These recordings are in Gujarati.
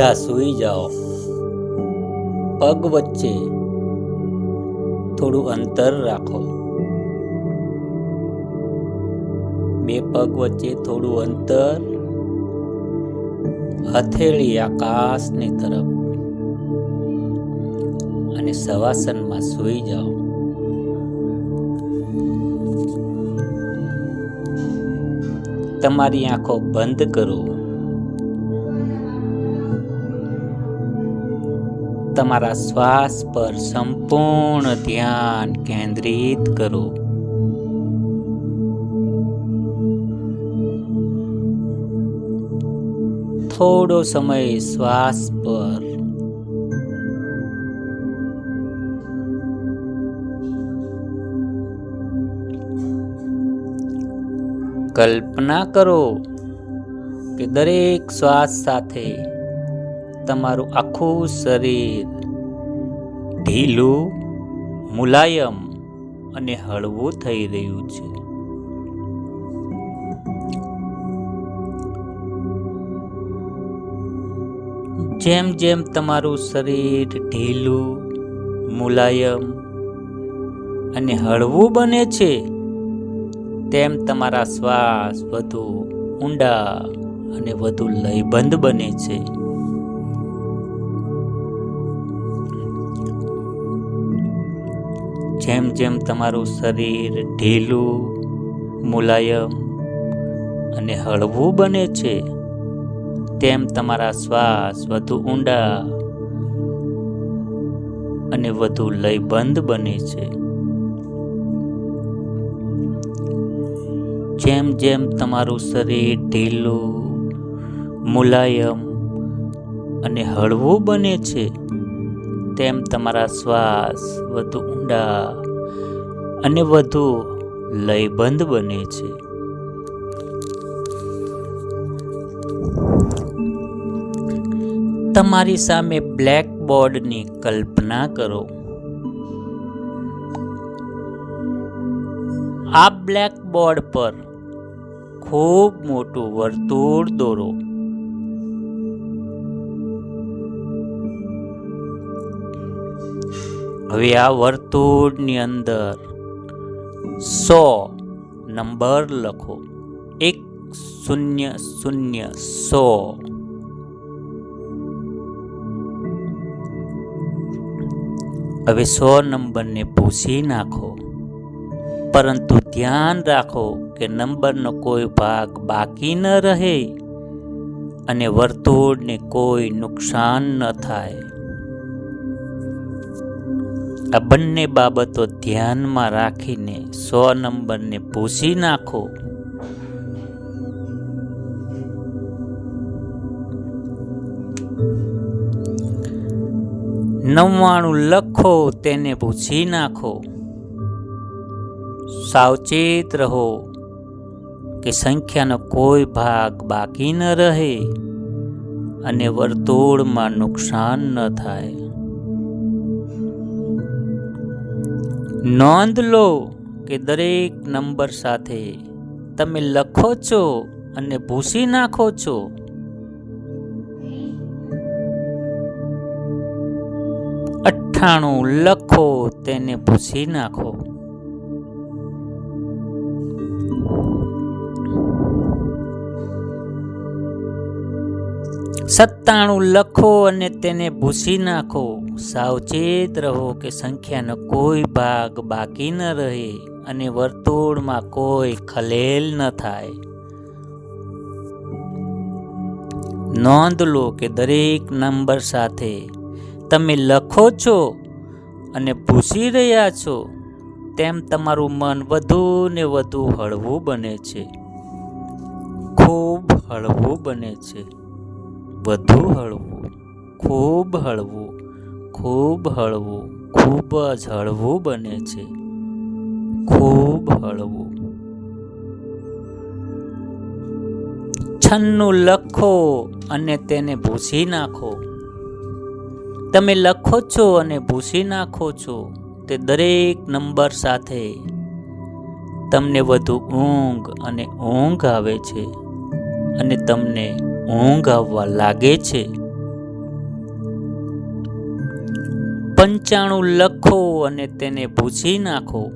સીધા સૂઈ જાઓ. પગ વચ્ચે થોડું અંતર રાખો. બે પગ વચ્ચે થોડું અંતર. હથેળી આકાશની તરફ. અને સવાસનમાં સૂઈ જાઓ. તમારી આંખો બંધ કરો. તમારા શ્વાસ પર સંપૂર્ણ ધ્યાન કેન્દ્રિત કરો. થોડો સમય શ્વાસ પર. કલ્પના કરો કે દરેક શ્વાસ સાથે તમારું આખું શરીર ઢીલું, મુલાયમ અને હળવું થઈ રહ્યું છે. જેમ જેમ તમારું શરીર ઢીલું, મુલાયમ અને હળવું બને છે, તેમ તમારા શ્વાસ વધુ ઊંડા અને વધુ લયબંધ બને છે. જેમ જેમ તમારું શરીર ઢીલું, મુલાયમ અને હળવું બને છે, તેમ તમારા શ્વાસ વધુ ઊંડા અને વધુ લયબંધ બને છે. જેમ જેમ તમારું શરીર ઢીલું, મુલાયમ અને હળવું બને છે, તેમ તમારા શ્વાસ વધુ ઊંડા અને વધુ લયબંધ બને છે. તમારી સામે બ્લેક બોર્ડની કલ્પના કરો. આ બ્લેક બોર્ડ પર ખૂબ મોટું વર્તુળ દોરો. હવે આ વર્તુળની અંદર સો નંબર લખો. એક શૂન્ય શૂન્ય સો. હવે સો નંબરને ભૂસી નાખો. પરંતુ ધ્યાન રાખો કે નંબરનો કોઈ ભાગ બાકી ન રહે અને વર્તુળને કોઈ નુકસાન ન થાય. આ બંને બાબતો ધ્યાનમાં રાખીને સો નંબરને ભૂસી નાખો. નવ્વાણું લખો, તેને ભૂસી નાખો. સાવચેત રહો કે સંખ્યાનો કોઈ ભાગ બાકી ન રહે અને વર્તુળમાં નુકસાન ન થાય. નોંધ લો કે દરેક નંબર સાથે તમે લખો છો અને ભૂસી નાખો છો. અઠ્ઠાણું લખો, તેને ભૂસી નાખો. સત્તાણું લખો અને તેને ભૂસી નાખો. સાવચેત રહો કે સંખ્યાનો કોઈ ભાગ બાકી ન રહે. અને વર્તુળમાં કોઈ ખલેલ ન થાય. નોંધ લો કે દરેક નંબર સાથે તમે લખો છો અને ભૂસી રહ્યા છો, તેમ તમારું મન વધુ ને વધુ હળવું બને છે. ખૂબ હળવું બને છે. વધુ હળવું, ખૂબ હળવું ખૂબ હળવું, ખૂબ જ હળવું બને છે. ખૂબ હળવું. છન્નું લખો અને તેને ભૂસી નાખો. તમે લખો છો અને ભૂસી નાખો છો, તે દરેક નંબર સાથે તમને વધુ ઊંઘ અને ઊંઘ આવે છે અને તમને ઊંઘ આવવા લાગે છે. પંચાણું લખો અને તેને ભૂસી નાખો.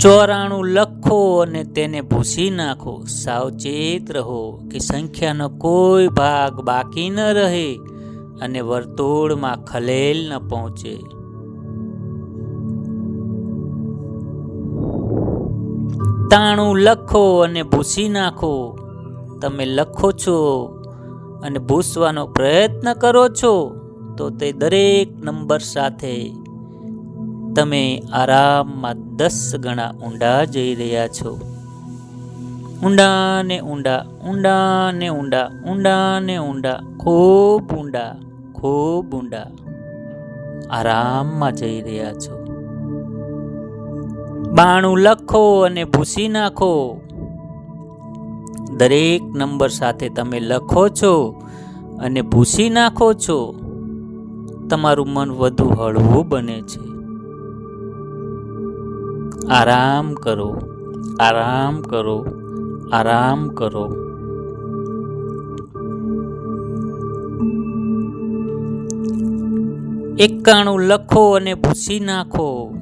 ચોરાણું લખો અને તેને ભૂસી નાખો. સાવચેત રહો કે સંખ્યાનો કોઈ ભાગ બાકી ન રહે અને વર્તુળમાં ખલેલ ન પહોંચે. તાણું લખો અને ભૂસી નાખો. તમે લખો છો અને ભૂસવાનો પ્રયત્ન કરો છો, તો તે દરેક નંબર સાથે તમે આરામમાં દસ ગણા ઊંડા જઈ રહ્યા છો. ઊંડા ને ઊંડા ઊંડા ને ઊંડા ઊંડા ને ઊંડા, ખૂબ ઊંડા ખૂબ ઊંડા આરામમાં જઈ રહ્યા છો. બાણું લખો અને ભૂસી નાખો. દરેક નંબર સાથે તમે લખો છો અને ભૂસી નાખો છો. તમારું મન વધુ હળવું બને છે. આરામ કરો આરામ કરો આરામ કરો. એકાણું લખો અને ભૂસી નાખો.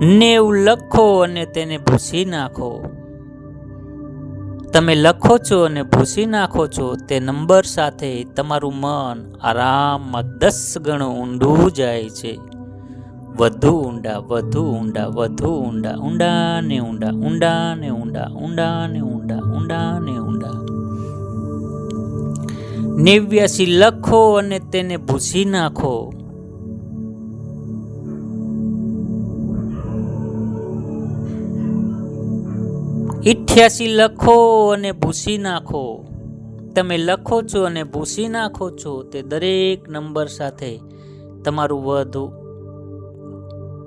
નેવું લખો અને તેને ભૂસી નાખો. તમે લખો છો અને ભૂસી નાખો છો, તે નંબર સાથે તમારું મન આરામમાં દસ ગણું ઊંડું જાય છે. વધુ ઊંડા વધુ ઊંડા વધુ ઊંડા ઊંડા ને ઊંડા ઊંડા ને ઊંડા ઊંડા ને ઊંડા ઊંડા ને ઊંડા. નેવ્યાસી લખો અને તેને ભૂસી નાખો. ઇઠ્યાસી લખો અને ભૂસી નાખો. તમે લખો છો અને ભૂસી નાખો છો તે દરેક નંબર સાથે તમારું વધુ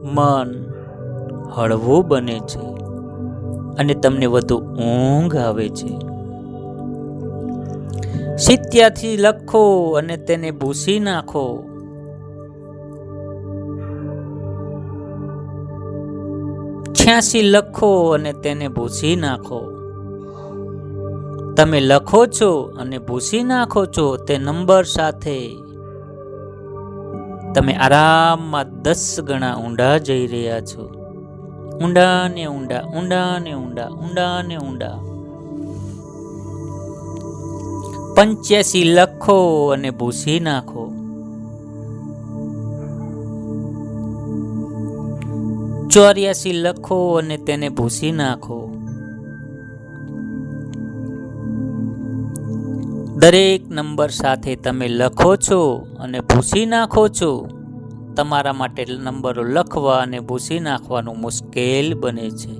મન હળવું બને છે અને તમને વધુ ઊંઘ આવે છે. સિત્યાથી લખો અને તેને ભૂસી નાખો. છ્યાસી લખો અને તેને ભૂસી નાખો. તમે લખો છો અને ભૂસી નાખો છો તે નંબર સાથે. તમે આરામમાં દસ ગણા ઊંડા જઈ રહ્યા છો. ઊંડા ને ઊંડા ઊંડા ને ઊંડા ઊંડા ને ઊંડા. પંચ્યાસી લખો અને ભૂસી નાખો. ચોર્યાસી લખો અને તેને ભૂસી નાખો. દરેક નંબર સાથે તમે લખો છો અને ભૂસી નાખો છો. તમારા માટે નંબરો લખવા અને ભૂસી નાખવાનું મુશ્કેલ બને છે.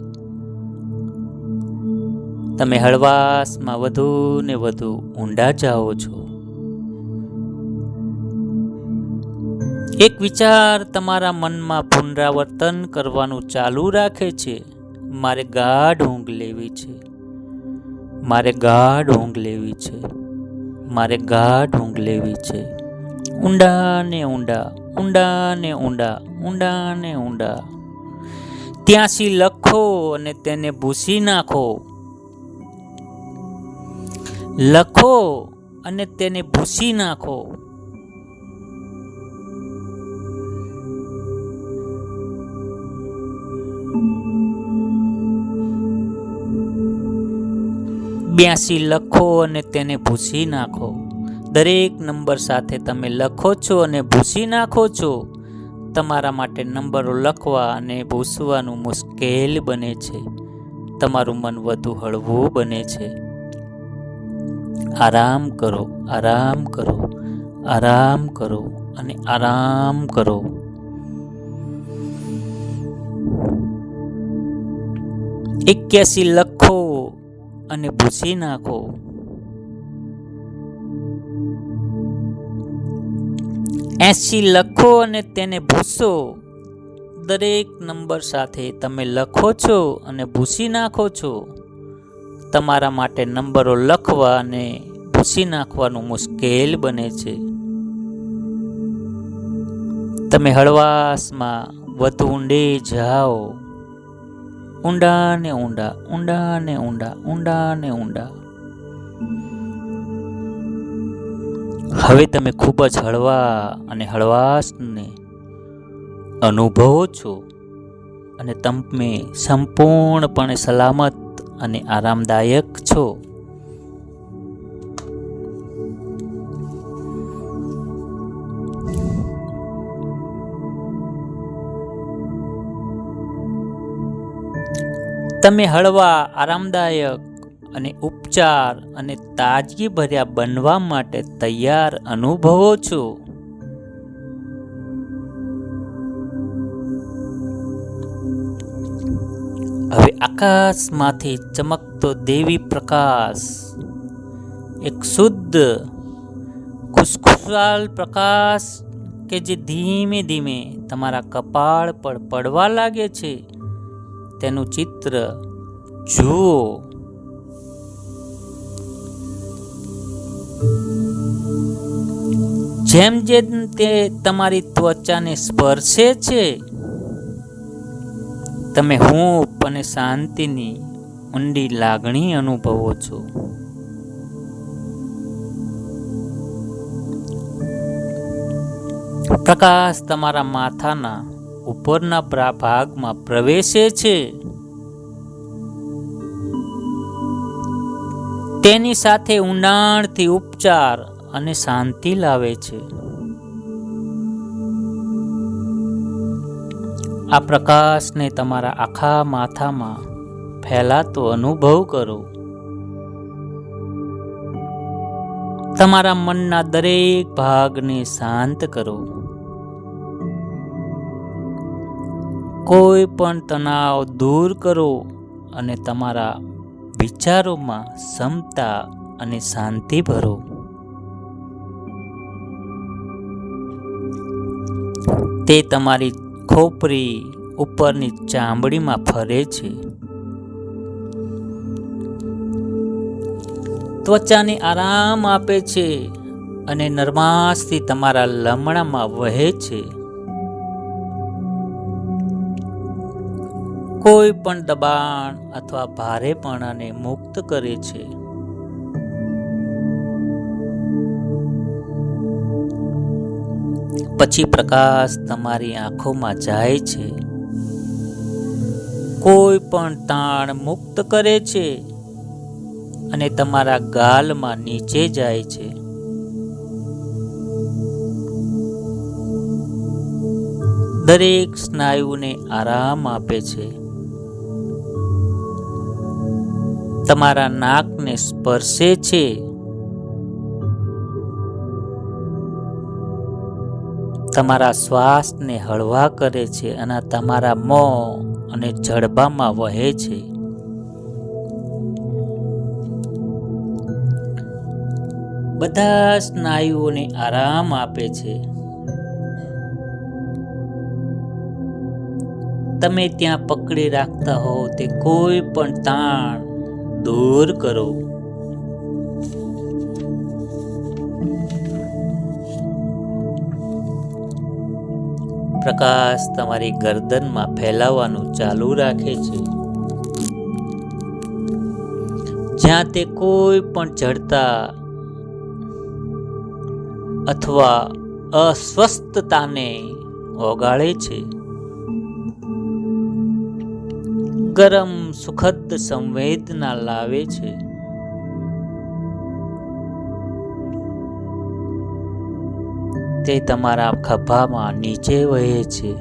તમે હળવાશમાં વધુ ને વધુ ઊંડા જાઓ છો. એક વિચાર તમારા મનમાં પુનરાવર્તન કરવાનું ચાલુ રાખે છે. મારે ગાઢ ઊંઘ લેવી છે. મારે ગાઢ ઊંઘ લેવી છે. મારે ગાઢ ઊંઘ લેવી છે. ઊંડા ને ઊંડા ઊંડા ને ઊંડા ઊંડા ને ઊંડા. ત્યાંસી લખો અને તેને ભૂસી નાખો. લખો અને તેને ભૂસી નાખો. બ્યાસી લખો અને તેને ભૂસી નાખો. દરેક નંબર સાથે તમે લખો છો અને ભૂસી નાખો છો. તમારા માટે નંબરો લખવા અને ભૂસવાનું મુશ્કેલ બને છે. તમારું મન વધુ હળવું બને છે. આરામ કરો આરામ કરો આરામ કરો અને આરામ કરો. એક્યાસી લખો અને ભૂસી નાખો. એસી લખો અને તેને ભૂસો. દરેક નંબર સાથે તમે લખો છો અને ભૂસી નાખો છો. તમારા માટે નંબરો લખવા અને ભૂસી નાખવાનું મુશ્કેલ બને છે. તમે હળવાશમાં વધુ ઊંડે જાઓ. ઊંડા ને ઊંડા ઊંડા ને ઊંડા ઊંડા ને ઊંડા. હવે તમે ખૂબ જ હળવા અને હળવાશને અનુભવો છો અને તમે સંપૂર્ણપણે સલામત અને આરામદાયક છો. તમે હળવા, આરામદાયક અને ઉપચાર અને તાજગી ભર્યા બનવા માટે તૈયાર અનુભવો છો. હવે આકાશમાંથી ચમકતો દેવી પ્રકાશ, એક શુદ્ધ, ખુશખુશાલ પ્રકાશ કે જે ધીમે ધીમે તમારા કપાળ પર પડવા લાગે છે. તેનું ચિત્ર જુઓ. જેમ જેમ તે તમારી ત્વચાને સ્પર્શે છે, તમે હૂંફ અને શાંતિની ઊંડી લાગણી અનુભવો છો. પ્રકાશ તમારા માથાના ઉપરના પ્રભાગમાં પ્રવેશે છે. તેની સાથે ઊંડાણથી ઉપચાર અને શાંતિ લાવે છે. આ પ્રકાશને તમારા આખા માથામાં ફેલાતો અનુભવ કરો. તમારા મનના દરેક ભાગને શાંત કરો. કોઈ પણ તણાવ દૂર કરો અને તમારા વિચારોમાં ક્ષમતા અને શાંતિ ભરો. તે તમારી ખોપરી ઉપરની ચામડીમાં ફરે છે. ત્વચાને આરામ આપે છે અને નરમાશથી તમારા લમણામાં વહે છે. કોઈ પણ દબાણ અથવા ભારેપણાને મુક્ત કરે છે. પછી પ્રકાશ તમારી આંખોમાં જાય છે. કોઈ પણ તાણ મુક્ત કરે છે અને તમારા ગાલમાં નીચે જાય છે. દરેક સ્નાયુને આરામ આપે છે. તમારા નાકને સ્પર્શે છે. તમારા શ્વાસને હળવા કરે છે અને તમારા મોં અને જડબામાં વહે છે. બધા સ્નાયુઓને આરામ આપે છે. તમે ત્યાં પકડી રાખતા હો તે કોઈ પણ તાણ દૂર કરો. પ્રકાશ તમારી ગરદનમાં ફેલાવાનું ચાલુ રાખે છે. જ્યાં તે કોઈ પણ જડતા અથવા અસ્વસ્થતાને ઓગાળે છે. ગરમ, સુખદ સંવેદના લાવે છે. તે તમારા ખભામાં નીચે વહે છે.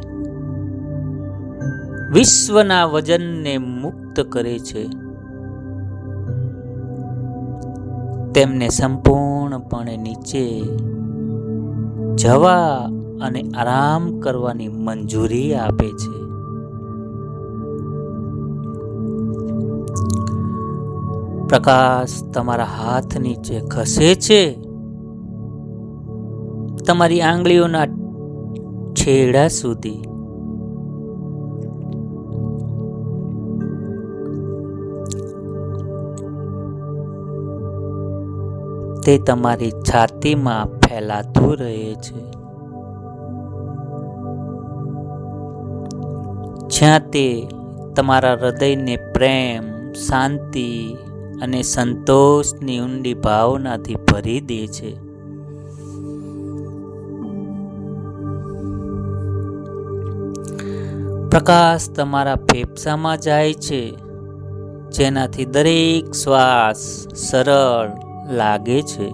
વિશ્વના વજનને મુક્ત કરે છે. તેમને સંપૂર્ણપણે નીચે જવા અને આરામ કરવાની મંજૂરી આપે છે. પ્રકાશ તમારા હાથ નીચે ખસે છે. તમારી આંગળીઓના છેડા સુધી. તે તમારી છાતીમાં ફેલાતું રહે છે. જ્યાં તે તમારા હૃદયને પ્રેમ, શાંતિ અને સંતોષની ઊંડી ભાવનાથી ભરી દે છે. પ્રકાશ તમારા ફેફસામાં જાય છે, જેનાથી દરેક શ્વાસ સરળ લાગે છે.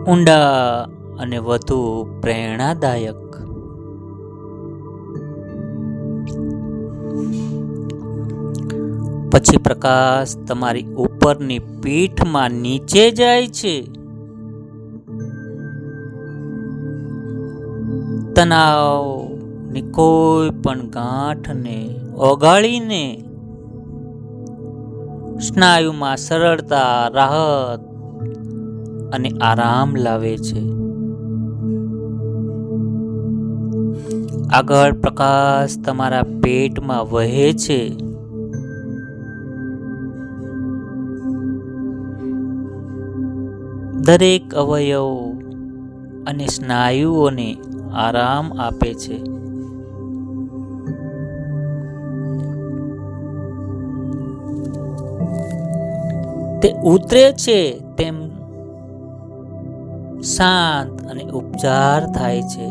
ઊંડા અને વધુ પ્રેરણાદાયક પછી પ્રકાશ તમારી ઉપરની પીઠમાં નીચે જાય છે. તણાવની કોઈ પણ ગાંઠને ઓગાળીને સ્નાયુમાં સરળતા, રાહત અને આરામ લાવે છે. આગળ પ્રકાશ તમારા પેટમાં વહે છે. દરેક અવયવો અને સ્નાયુઓને આરામ આપે છે. તે ઉતરે છે તેમ શાંત અને ઉપચાર થાય છે.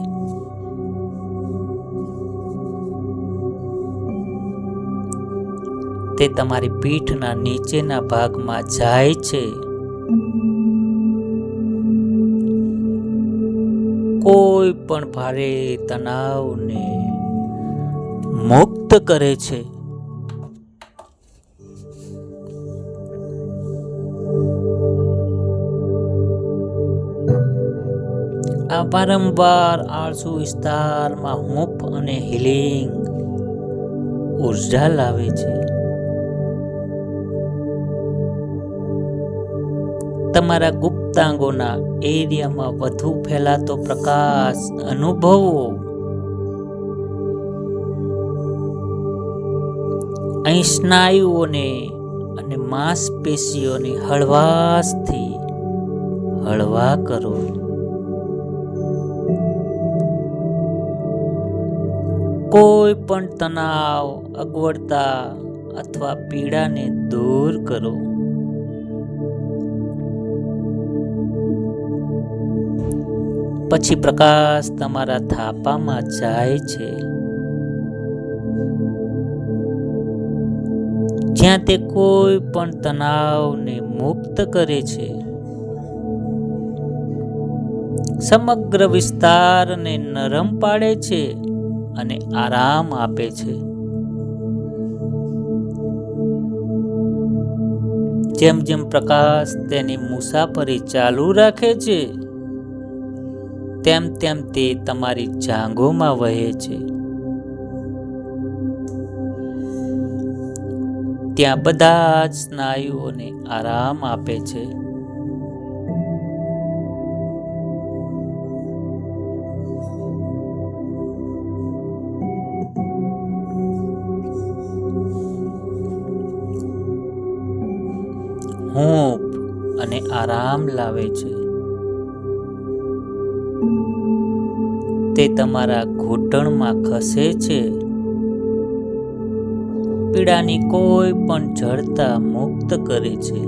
તે તમારી પીઠના નીચેના ભાગમાં જાય છે. કોઈ પણ ભારે તણાવને મુક્ત કરે છે. આ વારંવાર આળસુ વિસ્તારમાં હૂંફ અને હિલિંગ ઊર્જા લાવે છે. તમારા ગુપ્તાંગોના એરિયામાં વધુ ફેલાતો પ્રકાશ અનુભવો. અહીં સ્નાયુઓને અને માંસપેશીઓની હળવાશથી હળવા કરો. કોઈ પણ તણાવ, અગવડતા અથવા પીડાને દૂર કરો. પછી પ્રકાશ તમારા થાપામાં જાય છે. જ્યાં તે કોઈ પણ તણાવને મુક્ત કરે છે. સમગ્ર વિસ્તારને નરમ પાડે છે અને આરામ આપે છે. જેમ જેમ પ્રકાશ તેની મુસાફરી ચાલુ રાખે છે તેમ તેમ તે તમારી જાંઘોમાં વહે છે. ત્યાં બધા જ સ્નાયુઓને આરામ આપે છે. હૂંફ અને આરામ લાવે છે. તે તમારા ઘૂંટણમાં ખસે છે? પીડાની કોઈ પણ જડતા મુક્ત કરે છે.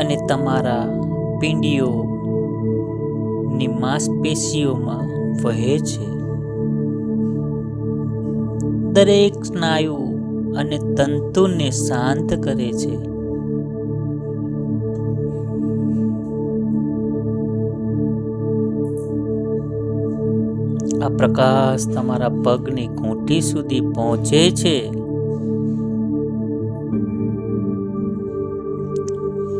અને તમારા પિંડીઓ ની માંસપેશીઓમાં વહે છે. દરેક સ્નાયુ અને તંતુને શાંત કરે છે. પ્રકાશ તમારા પગની ઘૂંટી સુધી પહોંચે છે.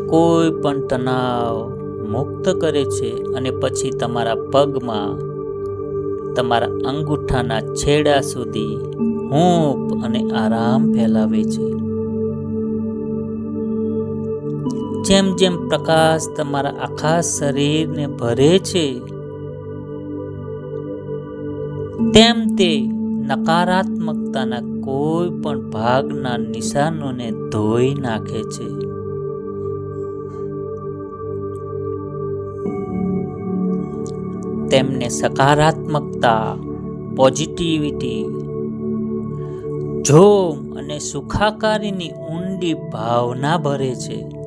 કોઈ પણ તણાવ મુક્ત કરે છે અને પછી તમારા પગમાં તમારા અંગૂઠાના છેડા સુધી હૂંફ અને આરામ ફેલાવે છે. જેમ જેમ પ્રકાશ તમારા આખા શરીરને ભરે છે તેમ તે નકારાત્મકતાના કોઈ પણ ભાગના નિશાનોને ધોઈ નાખે છે. તેમને સકારાત્મકતા, પોઝિટિવિટી, જોમ અને સુખાકારીની ઊંડી ભાવના ભરે છે.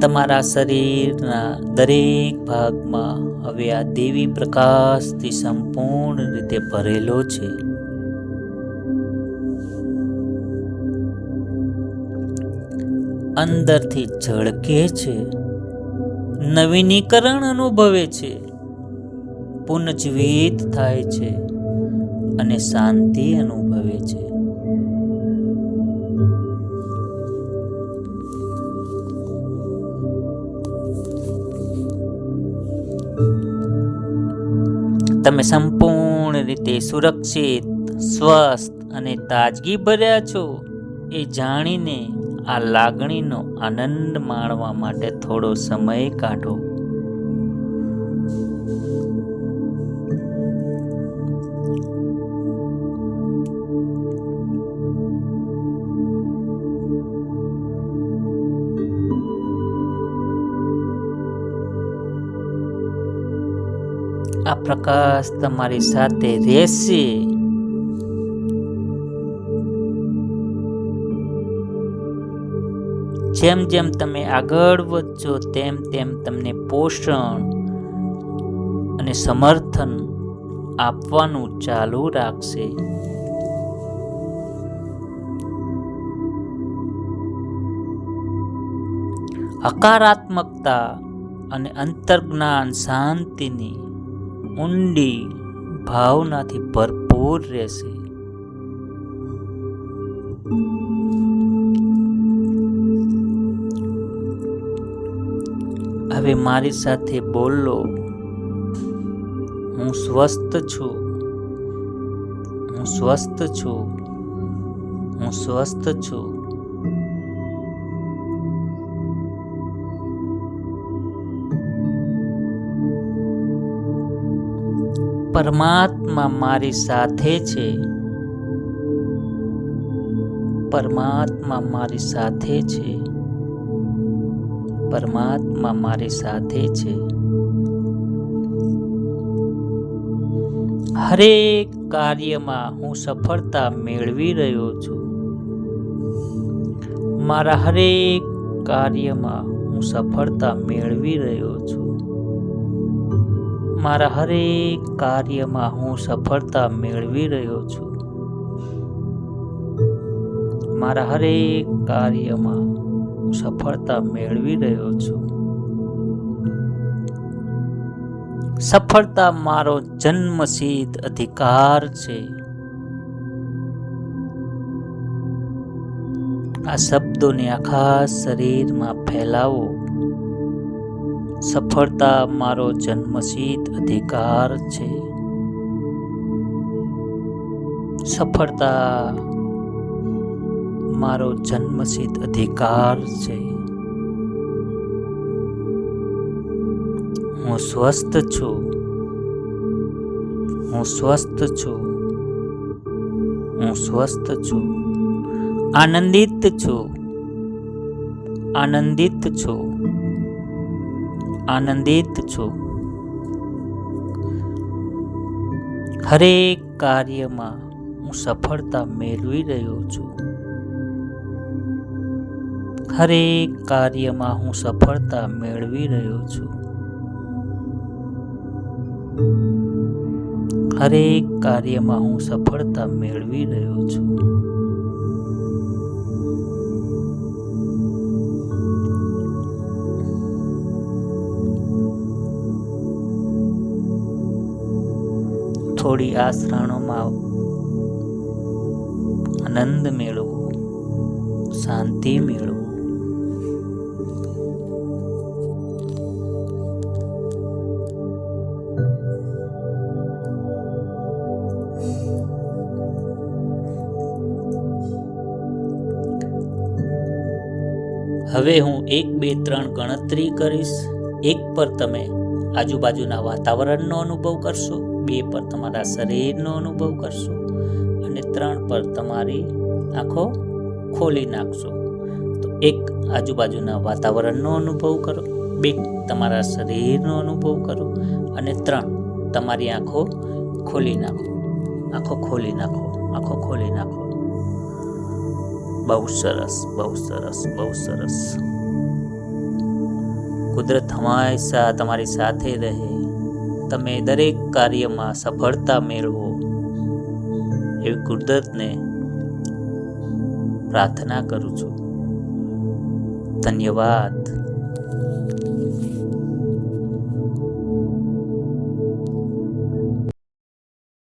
તમારા શરીરના દરેક ભાગમાં હવે આ દેવી પ્રકાશથી સંપૂર્ણ રીતે ભરેલો છે. અંદરથી ઝળકે છે. નવીનીકરણ અનુભવે છે. પુનઃજીવિત થાય છે અને શાંતિ અનુભવે છે. તમે સંપૂર્ણ રીતે સુરક્ષિત, સ્વસ્થ અને તાજગી ભર્યા છો એ જાણીને આ લાગણીનો આનંદ માણવા માટે થોડો સમય કાઢો. પ્રકાશ તમારી સાથે રહેશે. જેમ જેમ તમે આગળ વધશો, તેમ તેમ તમને પોષણ અને સમર્થન આપવાનું ચાલુ રાખશે. હકારાત્મકતા અને અંતર્જ્ઞાન શાંતિની ઊંડી ભાવનાથી ભરપૂર રહેશે. હવે મારી સાથે બોલો. હું સ્વસ્થ છું. હું સ્વસ્થ છું. હું સ્વસ્થ છું. પરમાત્મા મારી સાથે છે. પરમાત્મા મારી સાથે છે. પરમાત્મા મારી સાથે છે. હરેક કાર્યમાં હું સફળતા મેળવી રહ્યો છું. મારા હરેક કાર્યમાં હું સફળતા મેળવી રહ્યો છું. મારા હરેક કાર્યમાં હું સફળતા મેળવી રહ્યો છું. મારા હરેક કાર્યમાં હું સફળતા મેળવી રહ્યો છું. સફળતા મારો જન્મસિદ્ધ અધિકાર છે. આ શબ્દોને આખા શરીરમાં ફેલાવો. સફળતા મારો જન્મસિદ્ધ અધિકાર છે. સફળતા મારો જન્મસિદ્ધ અધિકાર છે. હું સ્વસ્થ છું. હું સ્વસ્થ છું. હું સ્વસ્થ છું. આનંદિત છું. આનંદિત છું. આનંદિત છું. હરેક કાર્યમાં હું સફળતા મેળવી રહ્યો છું. હરેક કાર્યમાં હું સફળતા મેળવી રહ્યો છું. હરેક કાર્યમાં હું સફળતા મેળવી રહ્યો છું. થોડી આ શ્રણોમાં આનંદ મેળવો, શાંતિ મેળવો. હવે હું એક, બે, ત્રણ ગણતરી કરીશ. એક પર તમે આજુબાજુના વાતાવરણનો અનુભવ કરશો. બે પર તમારા શરીરનો અનુભવ કરશો અને ત્રણ પર તમારી આંખો ખોલી નાખશો. તો એક આજુબાજુના વાતાવરણનો અનુભવ કરો, બે તમારા શરીરનો અનુભવ કરો અને ત્રણ તમારી આંખો ખોલી નાખો. આંખો ખોલી નાખો, આંખો ખોલી નાખો. બહુ સરસ બહુ સરસ બહુ સરસ. કુદરત હંમેશા તમારી સાથે રહે. તમે દરેક કાર્યમાં સફળતા મેળવો. એવી કુદરતને પ્રાર્થના કરું છું. ધન્યવાદ.